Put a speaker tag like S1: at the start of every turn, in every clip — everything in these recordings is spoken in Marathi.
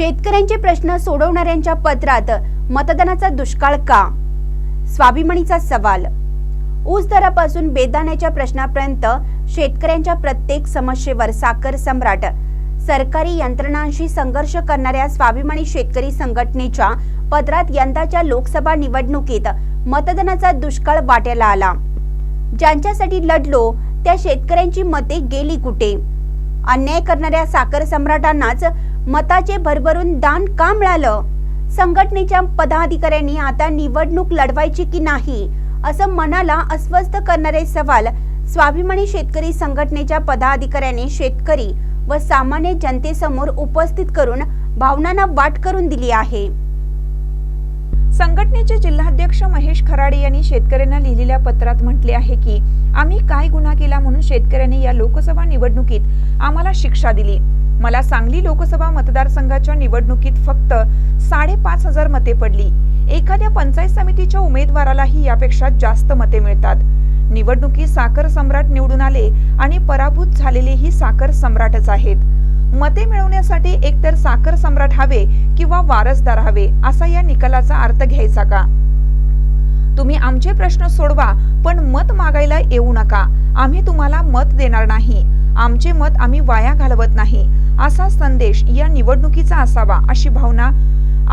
S1: शेतकऱ्यांचे प्रश्न सोडवणाऱ्यांच्या पत्रात मतदानाचा दुष्काळ का? स्वाभिमानीचा सवाल. ऊस दरापासून बेदाण्याच्या प्रश्नापर्यंत शेतकऱ्यांच्या प्रत्येक समस्येवर साखर सम्राट. सरकारी यंत्रणांशी संघर्ष करणाऱ्या स्वाभिमानी शेतकरी संघटनेच्या पत्रात यंदाच्या लोकसभा निवडणुकीत मतदानाचा दुष्काळ वाट्याला आला. ज्यांच्यासाठी लढलो त्या शेतकऱ्यांची मते गेली कुठे? अन्याय करणाऱ्या साखर सम्राटांनाच मताचे भरभरून दान का मिळालं? संघटनेच्या पदाधिकाऱ्यांनी आता निवडणूक लढवायची की नाही? असं मनाला अस्वस्थ करणारे सवाल स्वाभिमानी शेतकरी संघटनेच्या पदाधिकाऱ्यांनी शेतकरी व सामान्य जनतेसमोर उपस्थित करून भावनांना वाट करून दिली आहे.
S2: संघटनेचे जिल्हाध्यक्ष महेश खराडे यांनी शेतकऱ्यांना लिहिलेल्या पत्रात म्हटले आहे की आम्ही काय गुन्हा केला म्हणून शेतकऱ्यांनी या लोकसभा निवडणुकीत आम्हाला शिक्षा दिली. मला सांगली लोकसभा मतदारसंघाच्या निवडणुकीत फक्त साडेपाच हजार मते पडली. एखाद्या पंचायत समितीच्या उमेदवारालाही यापेक्षा जास्त मते मिळतात. निवडणुकीत साखर सम्राट निवडून आले आणि पराभूत झालेलेही साखर सम्राटच आहेत. मते मिळवण्यासाठी एकतर साखर सम्राट हवे किंवा वारसदार हवे असा या निकालाचा अर्थ घ्यायचा का? तुम्ही आमचे प्रश्न सोडवा पण मत मागायला येऊ नका. आम्ही तुम्हाला मत देणार नाही. आमचे मत आम्ही वाया घालवत नाही. असा संदेश या निवडणुकीचा असावा अशी भावना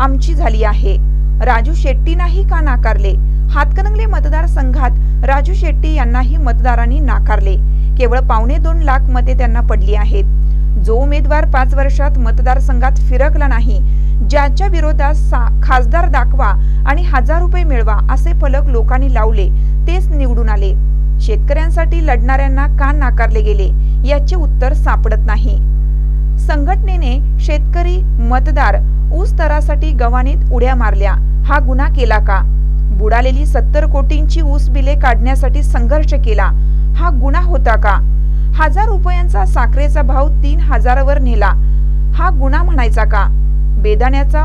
S2: आमची झाली आहे. राजू शेट्टीनाही का नाकारले? हातकणंगले मतदारसंघात राजू शेट्टी यांनाही मतदारांनी नाकारले. केवळ पावणे दोन लाख मते त्यांना पडली आहेत. जो उमेदवार पाच वर्षात मतदारसंघात फिरकला नाही ज्याच्या विरोधात सा- खासदार दाखवा आणि हजार रुपये मिळवा असे फलक लोकांनी लावले तेच निवडून आले. शेतकऱ्यांसाठी लढणाऱ्यांना का नाकारले गेले याचे उत्तर सापडत नाही. संघटनेने शेतकरी मतदार ऊस दरासाठी गव्हाणीत उड्या मारल्या हा गुन्हा केला का? बुडालेली सत्तर कोटींची ऊस बिले काढण्यासाठी संघर्ष केला हा गुन्हा होता का? साखरेचा भाव तीन हजारावर नेला. हा गुन्हा म्हणायचा का? बेदाण्याचा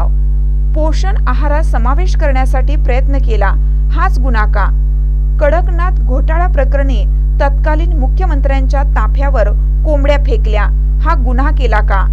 S2: पोषण आहारात समावेश करण्यासाठी प्रयत्न केला. हाच गुन्हा का? कडकनाथ घोटाळा प्रकरणी तत्कालीन मुख्यमंत्र्यांच्या ताफ्यावर कोंबड्या फेकल्या. हा गुन्हा केला का?